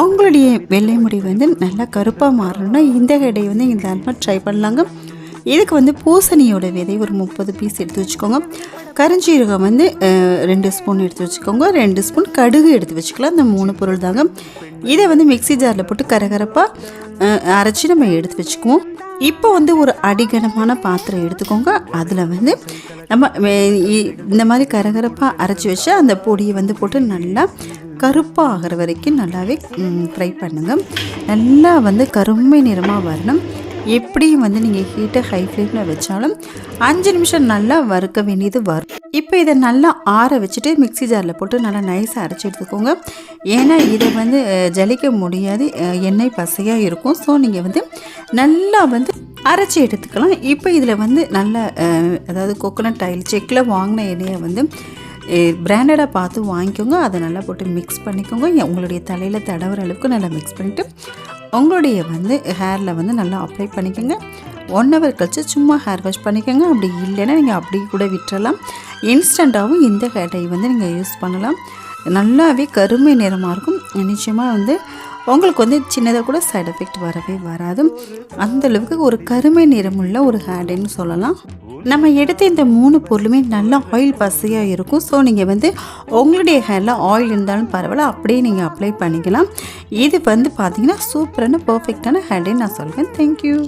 உங்களுடைய வெள்ளை முடி வந்து நல்லா கருப்பாக மாறணும்னா இந்த ஹெடை வந்து இந்த தாராளமாக ட்ரை பண்ணலாங்க. இதுக்கு வந்து பூசணியோட விதை ஒரு முப்பது பீஸ் எடுத்து வச்சுக்கோங்க. கருஞ்சீரகம் வந்து ரெண்டு ஸ்பூன் எடுத்து வச்சுக்கோங்க. ரெண்டு ஸ்பூன் கடுகு எடுத்து வச்சுக்கலாம். இந்த மூணு பொருள் தாங்க. இதை வந்து மிக்ஸி ஜாரில் போட்டு கரகரப்பாக அரைச்சி நம்ம எடுத்து வச்சுக்குவோம். இப்போ வந்து ஒரு அடிகனமான பாத்திரம் எடுத்துக்கோங்க. அதில் வந்து நம்ம இந்த மாதிரி கரகரப்பாக அரைச்சி வச்சு அந்த பொடியை வந்து போட்டு நல்லா கருப்பாக ஆகிற வரைக்கும் நல்லாவே ஃப்ரை பண்ணுங்கள் நல்லா வந்து கருமை நிறமாக வரணும். எப்படியும் வந்து நீங்கள் ஹீட்டை ஹை ஃப்ளேமில் வச்சாலும் அஞ்சு நிமிஷம் நல்லா வறுக்க வேண்டியது வரும் இப்போ இதை நல்லா ஆற வச்சுட்டு மிக்ஸி ஜாரில் போட்டு நல்லா நைஸாக அரைச்சி எடுத்துக்கோங்க. ஏன்னா இதை வந்து ஜலிக்க முடியாது எண்ணெய் பசையாக இருக்கும். ஸோ நீங்கள் வந்து நல்லா வந்து அரைச்சி எடுத்துக்கலாம். இப்போ இதில் வந்து நல்ல அதாவது கோகோனட் ஆயில் செக்கில் வாங்கின எண்ணெயை வந்து பிராண்டடாக பார்த்து வாங்கிக்கோங்க. அதை நல்லா போட்டு மிக்ஸ் பண்ணிக்கோங்க. உங்களுடைய தலையில் தடவுற அளவுக்கு நல்லா மிக்ஸ் பண்ணிவிட்டு உங்களுடைய வந்து ஹேரில் வந்து நல்லா அப்ளை பண்ணிக்கோங்க. ஒன் ஹவர் கழிச்சு சும்மா ஹேர் வாஷ் பண்ணிக்கோங்க. அப்படி இல்லைன்னா நீங்கள் அப்படி கூட விட்டுறலாம். இன்ஸ்டண்ட்டாகவும் இந்த ஹேர் டை வந்து நீங்கள் யூஸ் பண்ணலாம். நல்லாவே கருமை நிறமாக இருக்கும். நிச்சயமாக வந்து உங்களுக்கு வந்து சின்னதாக கூட சைடு எஃபெக்ட் வரவே வராது. அந்த அளவுக்கு ஒரு கருமை நிறமுள்ள ஒரு ஹேர் டைன்னு சொல்லலாம். நம்ம எடுத்த இந்த மூணு பொருளுமே நல்லா ஆயில் பசையாக இருக்கும். ஸோ நீங்கள் வந்து உங்களுடைய ஹேரில் ஆயில் இருந்தாலும் பரவாயில்ல அப்படியே நீங்கள் அப்ளை பண்ணிக்கலாம். இது வந்து பார்த்தீங்கன்னா சூப்பரான பர்ஃபெக்டான ஹேர்டே நான் சொல்கிறேன் தேங்க்யூ